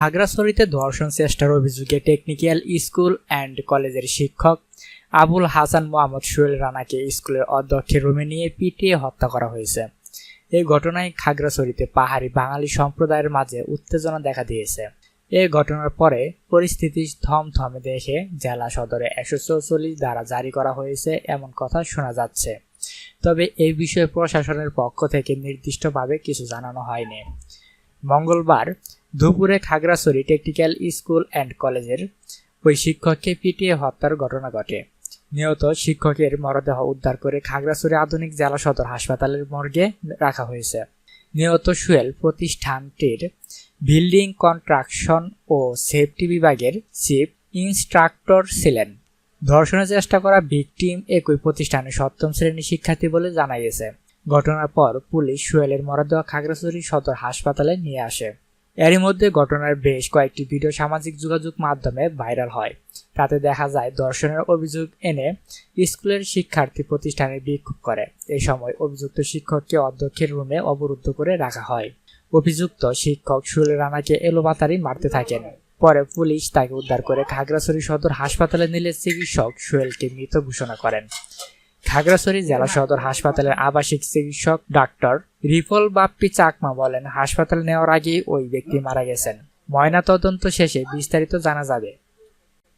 খাগড়াছড়িতে ধর্ষণ চেষ্টার অভিযোগে টেকনিক্যাল স্কুল অ্যান্ড কলেজের শিক্ষক আবুল হাসান মোহাম্মদ সোহেল রানাকে স্কুলের অধ্যক্ষের রুমে নিয়ে পিটিয়ে হত্যা করা হয়েছে। এই ঘটনায় খাগড়াছড়িতে পাহাড়ি বাঙালি সম্প্রদায়ের মাঝে উত্তেজনা দেখা দিয়েছে। এই ঘটনার পরে পরিস্থিতি থমথমে দেখে জেলা সদরে একশো চৌচল্লিশ দ্বারা জারি করা হয়েছে এমন কথা শোনা যাচ্ছে। তবে এই বিষয়ে প্রশাসনের পক্ষ থেকে নির্দিষ্টভাবে কিছু জানানো হয়নি। মঙ্গলবার দুপুরে খাগড়াছড়ি টেকনিক্যাল স্কুল অ্যান্ড কলেজের ওই শিক্ষককে পিটিয়ে হত্যার ঘটনা ঘটে। নিহত শিক্ষকের মরদেহ উদ্ধার করে খাগড়াছড়ি আধুনিক জেলা সদর হাসপাতালের মর্গে রাখা হয়েছে। নিহত সুয়েল প্রতিষ্ঠানটির বিল্ডিং কন্ট্রাকশন ও সেফটি বিভাগের চিফ ইনস্ট্রাক্টর ছিলেন। ধর্ষণের চেষ্টা করা ভিকটিম একই প্রতিষ্ঠানের সপ্তম শ্রেণির শিক্ষার্থী বলে জানা গেছে। ঘটনার পর পুলিশ সুয়েলের মরদেহ খাগড়াছড়ি সদর হাসপাতালে নিয়ে আসে। এরই মধ্যে ঘটনার বেশ কয়েকটি ভিডিও সামাজিক যোগাযোগ মাধ্যমে ভাইরাল হয়। তাতে দেখা যায়, দর্শনের অভিযোগ এনে স্কুলের শিক্ষার্থী প্রতিষ্ঠানে বিক্ষোভ করে। এই সময় অভিযুক্ত শিক্ষককে অধ্যক্ষের রুমে অবরুদ্ধ করে রাখা হয়। অভিযুক্ত শিক্ষক সুয়েল রানাকে এলোপাতারি মারতে থাকেন। পরে পুলিশ তাকে উদ্ধার করে খাগড়াছড়ি সদর হাসপাতালে নিলে চিকিৎসক সুয়েলকে মৃত ঘোষণা করেন। খাগড়াছড়ি জেলা সদর হাসপাতালের আবাসিক চিকিৎসক ডাক্তার রিপল বাপ্পি চাকমা বলেন, হাসপাতাল নেওয়ার আগেই ওই ব্যক্তি মারা গেছেন। ময়না তদন্ত শেষে বিস্তারিত জানা যাবে।